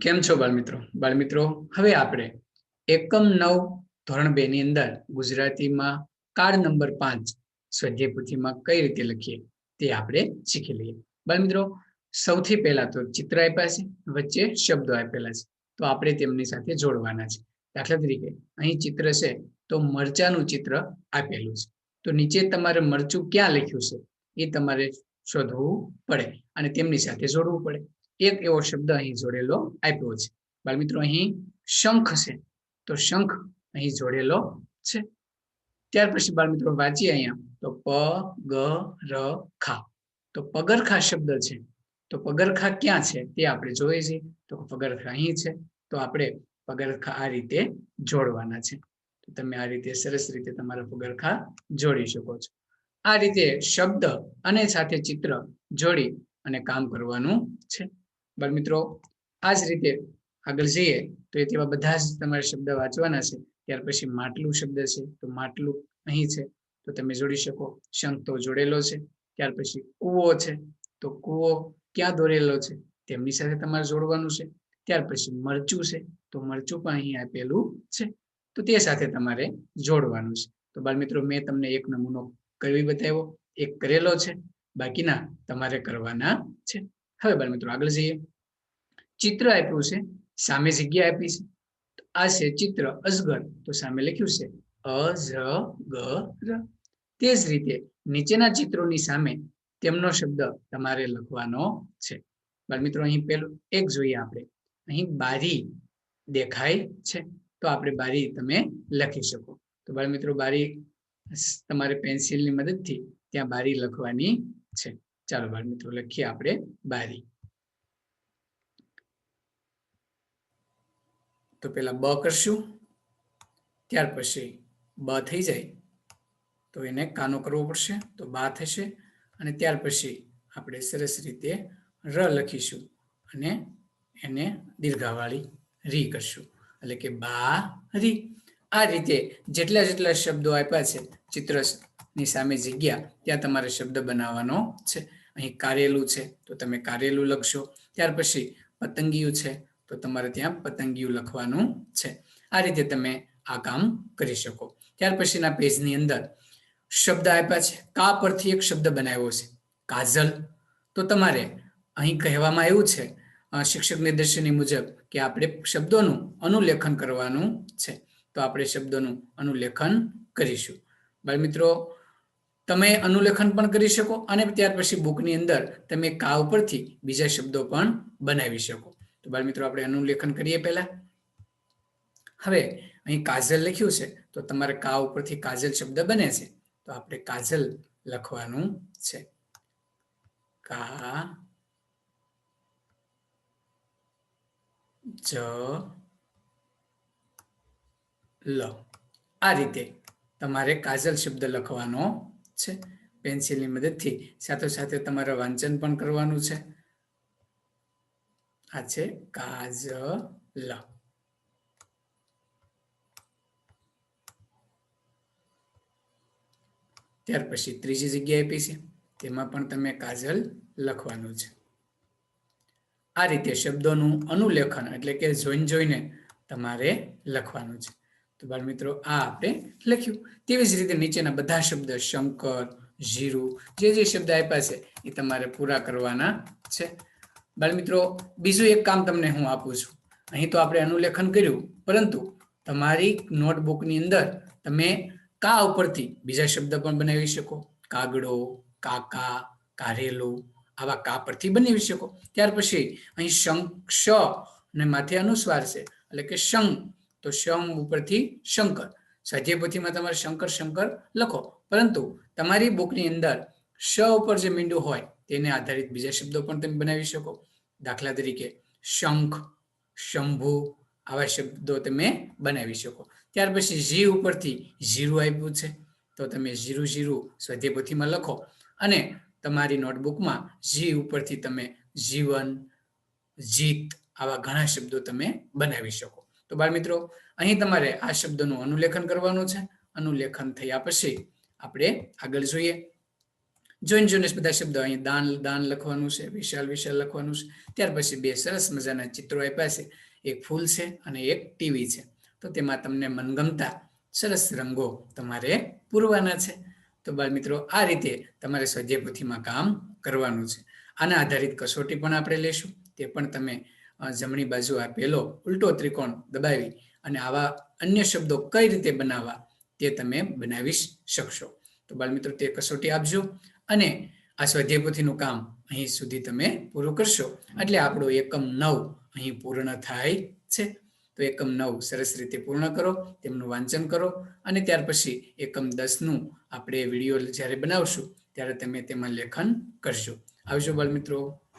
કેમ છો બાળમિત્રો? બાળમિત્રો, હવે આપણે એકમ નવ, ધોરણ બે ની અંદર ગુજરાતીમાં કાર્ડ નંબર પાંચ સ્વાધ્યાય પોથીમાં કઈ રીતે લખીએ તે આપણે શીખી લઈએ. બાળમિત્રો, સૌથી પહેલા તો ચિત્ર આપ્યા છે, વચ્ચે શબ્દો આપેલા છે, તો આપણે તેમની સાથે જોડવાના છે. દાખલા તરીકે, અહીં ચિત્ર છે, તો મરચાનું ચિત્ર આપેલું છે. તો નીચે તમારે મરચું ક્યાં લખ્યું છે એ તમારે શોધવું પડે અને તેમની સાથે જોડવું પડે. એક એવો શબ્દ અહીં જોડેલો આપ્યો છે. બાળમિત્રો, અહીં શંખ છે. તો શંખ અહીં જોડેલો છે. ત્યાર પછી બાળમિત્રો, વાંચીએ અહીંયા. તો પ, ગ, ર, ખા. તો પગરખા શબ્દ છે. તો પગરખા ક્યાં છે? તે આપણે જોઈએ છીએ. તો પગરખા અહીં છે. તો આપણે પગરખા આ રીતે જોડવાના છે. તો તમે આ રીતે સરસ રીતે તમારા પગરખા જોડી શકો છો. આ રીતે શબ્દ અને સાથે ચિત્ર જોડી અને કામ કરવાનું છે. બાળ મિત્રો આ જ રીતે આગળ જઈએ તો એ તેવા બધા જ તમારે શબ્દ વાંચવાના છે. ત્યાર પછી માટલું શબ્દ છે, તો માટલું અહીં છે, તો તમે જોડી શકો શંખ તો જોડેલો છે. ત્યાર પછી કૂવો છે, તો કૂવો ક્યાં દોરેલો છે, તેમની સાથે તમારે જોડવાનું છે. ત્યાર પછી મરચું છે, તો મરચું પણ અહીં આપેલું છે, તો તે સાથે તમારે જોડવાનું છે. તો બાળ મિત્રો, મેં તમને એક નમૂનો કરવી બતાવ્યો, એક કરેલો છે, બાકીના તમારે કરવાના છે. હવે બાળ મિત્રો, આગળ જઈએ. ચિત્ર આપ્યું છે, સામે જગ્યા આપી છે. આ છે ચિત્ર અજગર, તો સામે લખ્યું છે, અજગર. તે જ રીતે નીચેના ચિત્રોની સામે તેમનો શબ્દ તમારે લખવાનો છે. બાળ મિત્રો, અહીં પેલું એક જોઈએ આપણે. અહીં બારી દેખાય છે, તો આપણે બારી તમે લખી શકો. તો બાળ મિત્રો, બારી તમારે પેન્સિલની મદદથી ત્યાં બારી લખવાની છે. ચાલો બાળ મિત્રો લખીએ આપણે બારી. તો પેલા બ કરશું. ત્યાર પછી બ થઈ જાય. તો એને કાનો કરવો પડશે. તો બા થશે. અને ત્યાર પછી આપણે સરસ રીતે ર લખીશું. અને એને દીર્ઘાવાળી રી કરશું. એટલે કે બા રી. આ રીતે જેટલા જેટલા શબ્દો આપ્યા છે ચિત્રની સામે જગ્યા ત્યાં તમારે શબ્દ બનાવવાનો છે. અહીં કારેલું છે, તો તમે કારેલું લખશો. ત્યાર પછી પતંગિયું છે, તો તમારે ત્યાં પતંગિયું લખવાનું છે. આ રીતે તમે આ કામ કરી શકો. ત્યાર પછીના પેજની અંદર શબ્દ આપ્યા છે. કા પરથી એક શબ્દ બનાવ્યો છે? કાજલ. તો તમારે અહીં કહેવામાં આવ્યું છે શિક્ષક નિર્દેશની મુજબ કે આપણે શબ્દોનું અનુલેખન કરવાનું છે. તો આપણે શબ્દોનું અનુલેખન કરીશું. બાળ મિત્રો તમે અનુલેખન પણ કરી શકો અને ત્યાર પછી બુકની અંદર તમે કા ઉપરથી બીજા શબ્દો પણ બનાવી શકો. તો બાળ મિત્રો, આપણે અનુલેખન કરીએ પહેલા. હવે અહીં કાજલ લખ્યું છે, તો તમારે કા ઉપરથી કાજલ શબ્દ બને છે, તો આપણે કાજલ લખવાનું છે. કા જ લ આ રીતે તમારે કાજલ શબ્દ લખવાનો છે? પેન્સિલની મદદથી. સાથે સાથે તમારે વાંચન પણ કરવાનું છે. આ છે કાજલ. ત્યાર પછી ત્રીજી જગ્યાએ આપી છે. તેમાં પણ તમે કાજલ લખવાનું છે. આ રીતે શબ્દોનું અનુલેખન એટલે કે જોઈન જોઈને તમારે લખવાનું છે. તો બાળ મિત્રો આ આપણે લખ્યું. તેવી જ રીતે નીચેના બધા શબ્દ શંકર, જીરું, જે જે શબ્દ આપ્યા છે, એ તમારે પૂરા કરવાના છે. બાળ મિત્રો બીજું એક કામ તમને હું આપું છું. અહીં તો આપણે અનુલેખન કર્યું, પરંતુ તમારી નોટબુકની અંદર તમે કા ઉપરથી બીજા શબ્દ પણ બનાવી શકો? કાગડો, કાકા, કારેલું, આવા કા પરથી બનાવી શકો. ત્યાર પછી અહીં શંખ શ અને માથે અનુસ્વાર છે, એટલે કે શંખ તો શમ ઉપરથી શંકર. સ્વાધ્યાય તમારે શંકર શંકર લખો. પરંતુ તમારી બુકની અંદર શ ઉપર જે મીંડું હોય તેને આધારિત બીજા શબ્દો પણ તમે બનાવી શકો. દાખલા તરીકે શંખ, શંભુ આવા શબ્દો તમે બનાવી શકો. ત્યાર પછી જી ઉપરથી જીરું આપ્યું છે. તો તમે જીરું જીરું સ્વાધ્યાય લખો અને તમારી નોટબુકમાં જી ઉપરથી તમે જીવન, જીત આવા ઘણા શબ્દો તમે બનાવી શકો. તો બાળ મિત્રો, અહીં તમારે આ શબ્દનું અનુલેખન કરવાનું છે. અનુલેખન થયા પછી આપણે આગળ જોઈએ. જોઈન જોઈને બધા શબ્દો અહીં દાન દાન લખવાનું છે, વિશાલ વિશાલ લખવાનું છે. ત્યાર પછી બે સરસ મજાના ચિત્રો આપ્યા છે. એક ફૂલ છે અને એક ટીવી છે. તો તેમાં તમને મનગમતા સરસ રંગો તમારે પૂરવાના છે. તો બાળ મિત્રો, આ રીતે તમારે સ્વાધ્યાય પોથીમાં કામ કરવાનું છે. આના આધારિત કસોટી પણ આપણે લેશું. તે પણ તમે જમણી બાજુ આપેલો ઉલટો ત્રિકોણ દબાવી અને આવા અન્ય શબ્દો કઈ રીતે બનાવવા તે તમે બનાવી શકશો. તો બાળમિત્રો, તે કસોટી આપજો અને આ સ્વાધ્યાય પોથીનું કામ અહીં સુધી તમે પૂરું કરશો. એટલે આપણો એકમ નવ અહીં પૂર્ણ થાય છે. તો એકમ નવ સરસ રીતે પૂર્ણ કરો, તેમનું વાંચન કરો અને ત્યાર પછી એકમ દસનું આપણે વીડિયો જ્યારે બનાવશું ત્યારે તમે તેમાં લેખન કરશો. આવજો બાળમિત્રો. મિત્રો